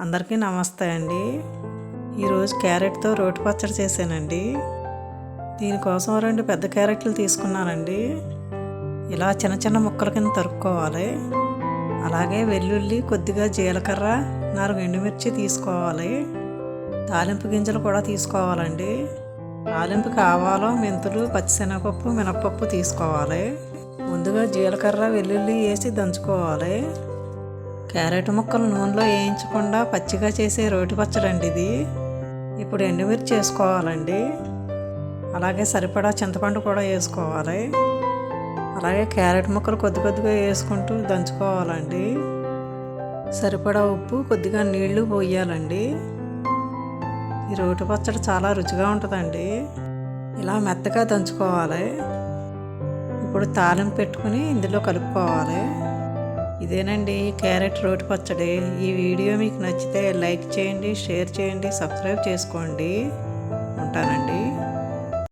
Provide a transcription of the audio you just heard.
అందరికీ నమస్తే అండి. ఈరోజు క్యారెట్తో రోటి పచ్చడి చేశానండి. దీనికోసం రెండు పెద్ద క్యారెట్లు తీసుకున్నానండి. ఇలా చిన్న చిన్న ముక్కల కింద తరుక్కోవాలి. అలాగే వెల్లుల్లి కొద్దిగా జీలకర్ర నాలుగు ఎండుమిర్చి తీసుకోవాలి. తాలింపు గింజలు కూడా తీసుకోవాలండి. తాలింపుకి ఆవాలు మెంతులు పచ్చిశనగపప్పు మినప్పప్పు తీసుకోవాలి. ముందుగా జీలకర్ర వెల్లుల్లి వేసి దంచుకోవాలి. క్యారెట్ ముక్కలు నూనెలో వేయించకుండా పచ్చిగా చేసే రోటి పచ్చడండి అండి ఇది. ఇప్పుడు ఎండుమిర్చి వేసుకోవాలండి అలాగే సరిపడా చింతపండు కూడా వేసుకోవాలి. అలాగే క్యారెట్ ముక్కలు కొద్ది కొద్దిగా వేసుకుంటూ దంచుకోవాలండి. సరిపడా ఉప్పు కొద్దిగా నీళ్ళు పోయాలండి. ఈ రోటి పచ్చడి చాలా రుచిగా ఉంటుందండి. ఇలా మెత్తగా దంచుకోవాలి. ఇప్పుడు తాలింపు పెట్టుకుని ఇందులో కలుపుకోవాలి. ఇదేనండి క్యారెట్ రోటి పచ్చడి. ఈ వీడియో మీకు నచ్చితే లైక్ చేయండి షేర్ చేయండి సబ్స్క్రైబ్ చేసుకోండి. ఉంటానండి.